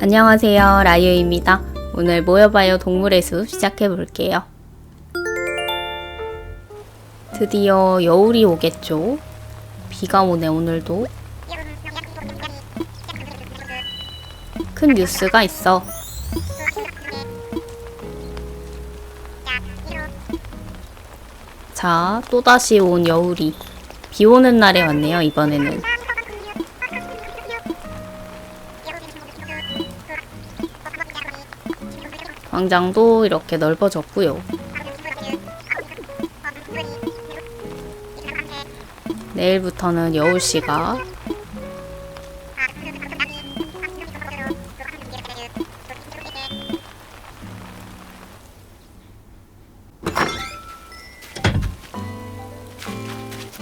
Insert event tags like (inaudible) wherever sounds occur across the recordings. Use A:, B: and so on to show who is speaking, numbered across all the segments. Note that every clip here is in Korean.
A: 안녕하세요. 라유입니다. 오늘 모여봐요 동물의 숲 시작해 볼게요. 드디어 여울이 오겠죠? 비가 오네, 오늘도. 큰 뉴스가 있어. 자, 또다시 온 여울이. 비 오는 날에 왔네요, 이번에는. 광장도 이렇게 넓어졌고요. 내일부터는 여울씨가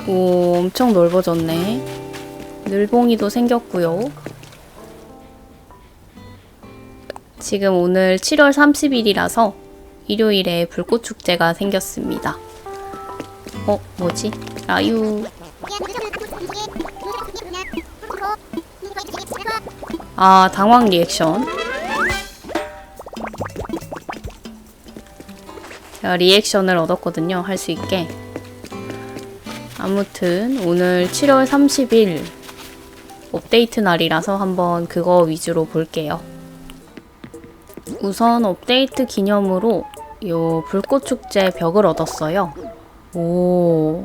A: 오, 엄청 넓어졌네. 늘봉이도 생겼고요. 지금 오늘 7월 30일이라서 일요일에 불꽃 축제가 생겼습니다. 어, 뭐지? 라유. 아, 당황 리액션. 리액션을 얻었거든요. 할 수 있게. 아무튼 오늘 7월 30일 업데이트 날이라서 한번 그거 위주로 볼게요. 우선 업데이트 기념으로 요 불꽃 축제 벽을 얻었어요. 오.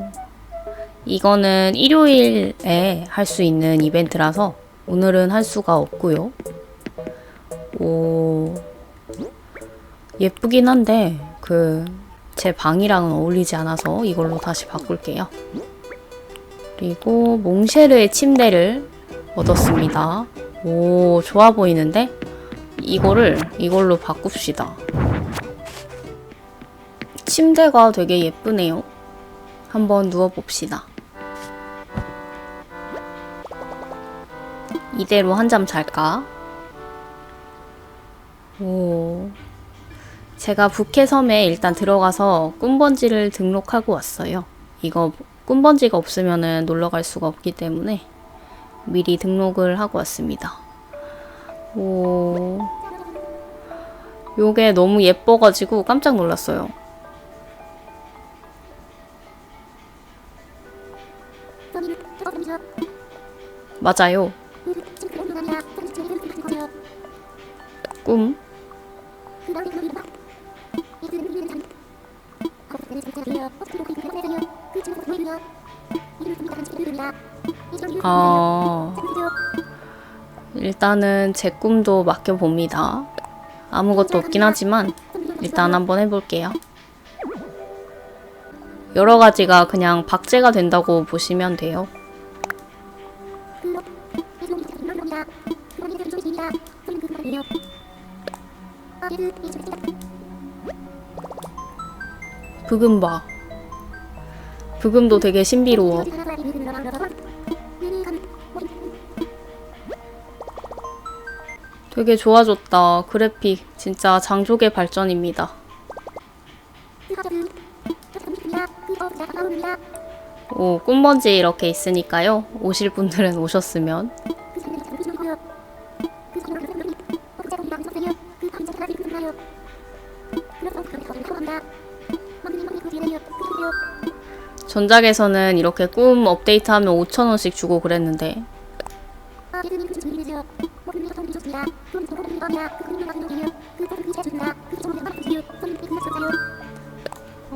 A: 이거는 일요일에 할 수 있는 이벤트라서 오늘은 할 수가 없고요. 오. 예쁘긴 한데 그 제 방이랑은 어울리지 않아서 이걸로 다시 바꿀게요. 그리고 몽쉐르의 침대를 얻었습니다. 오, 좋아 보이는데? 이거를 이걸로 바꿉시다. 침대가 되게 예쁘네요. 한번 누워봅시다. 이대로 한 잠 잘까? 오. 제가 북해섬에 일단 들어가서 꿈번지를 등록하고 왔어요. 이거 꿈번지가 없으면 놀러 갈 수가 없기 때문에 미리 등록을 하고 왔습니다. 오. 요게 너무 예뻐가지고 깜짝 놀랐어요. 맞아요. 꿈. 어, 일단은 제 꿈도 맡겨봅니다. 아무것도 없긴 하지만 일단 한번 해볼게요. 여러 가지가 그냥 박제가 된다고 보시면 돼요. 부금 봐. 부금도 되게 신비로워. 되게 좋아졌다. 그래픽. 진짜 장족의 발전입니다. 오, 꿈번지 이렇게 있으니까요. 오실 분들은 오셨으면. 전작에서는 이렇게 꿈 업데이트하면 5,000원씩 주고 그랬는데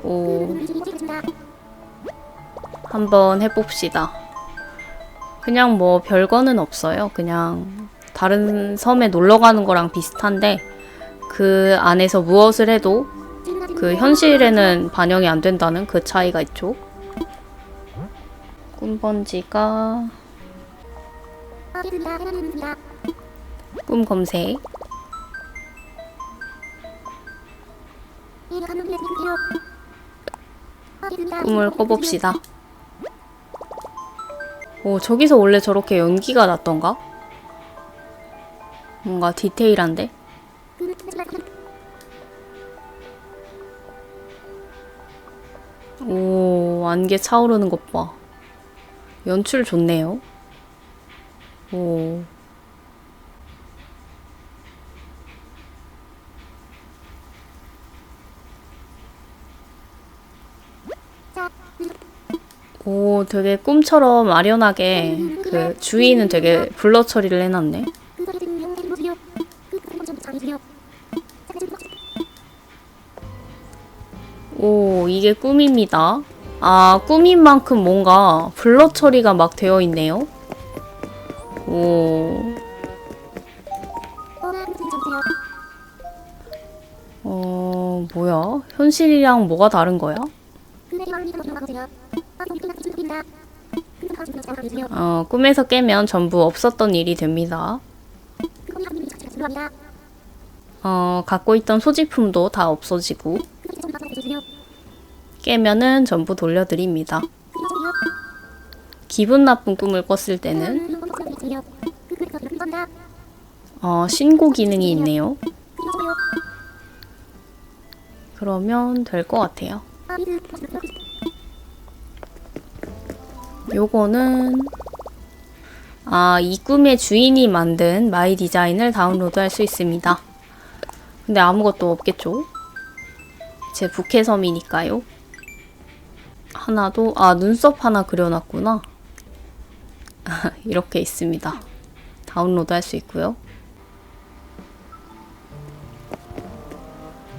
A: 오 한번 해봅시다. 그냥 뭐 별거는 없어요. 그냥 다른 섬에 놀러 가는 거랑 비슷한데 그 안에서 무엇을 해도 그 현실에는 반영이 안 된다는 그 차이가 있죠. 꿈번지가 꿈 검색 꿈을 꿔봅시다. 오, 저기서 원래 저렇게 연기가 났던가? 뭔가 디테일한데? 오, 안개 차오르는 것 봐. 연출 좋네요. 오. 오, 되게 꿈처럼 아련하게 그 주위는 되게 블러 처리를 해놨네. 오, 이게 꿈입니다. 아, 꿈인 만큼 뭔가 블러 처리가 막 되어 있네요. 오, 어, 뭐야? 현실이랑 뭐가 다른 거야? 어, 꿈에서 깨면 전부 없었던 일이 됩니다. 어, 갖고 있던 소지품도 다 없어지고, 깨면은 전부 돌려드립니다. 기분 나쁜 꿈을 꿨을 때는, 어, 신고 기능이 있네요. 그러면 될 것 같아요. 요거는 아, 이 꿈의 주인이 만든 마이 디자인을 다운로드 할 수 있습니다. 근데 아무것도 없겠죠? 제 북해섬이니까요. 하나도 아, 눈썹 하나 그려놨구나. (laughs) 이렇게 있습니다. 다운로드 할 수 있고요.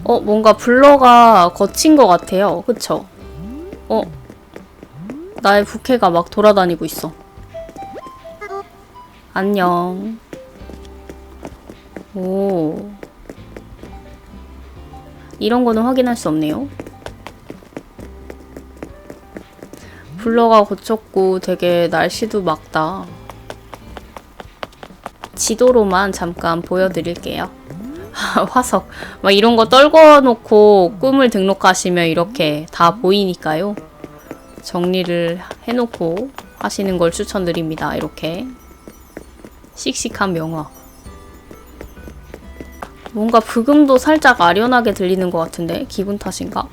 A: 어, 뭔가 블러가 거친 것 같아요. 그쵸? 어, 나의 부캐가 막 돌아다니고 있어. 안녕. 오. 이런 거는 확인할 수 없네요. 블러가 고쳤고 되게 날씨도 맑다. 지도로만 잠깐 보여드릴게요. (laughs) 화석. 막 이런 거 떨궈 놓고 꿈을 등록하시면 이렇게 다 보이니까요. 정리를 해놓고 하시는 걸 추천드립니다. 이렇게. 씩씩한 명화. 뭔가 브금도 살짝 아련하게 들리는 것 같은데 기분 탓인가?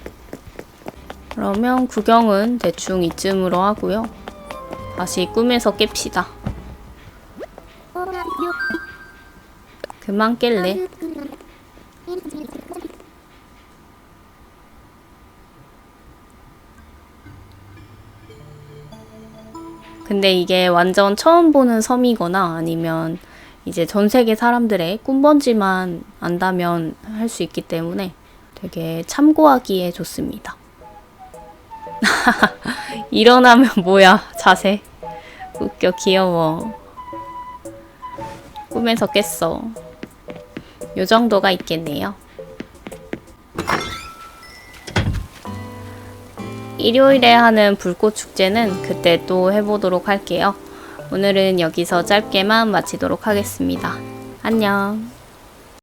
A: 그러면 구경은 대충 이쯤으로 하고요. 다시 꿈에서 깹시다. 그만 깰래. 근데 이게 완전 처음 보는 섬이거나 아니면 이제 전 세계 사람들의 꿈번지만 안다면 할 수 있기 때문에 되게 참고하기에 좋습니다. (laughs) 일어나면 뭐야 자세? 웃겨 귀여워. 꿈에서 깼어. 요 정도가 있겠네요 일요일에 하는 불꽃 축제는 그때 또 해보도록 할게요. 오늘은 여기서 짧게만 마치도록 하겠습니다. 안녕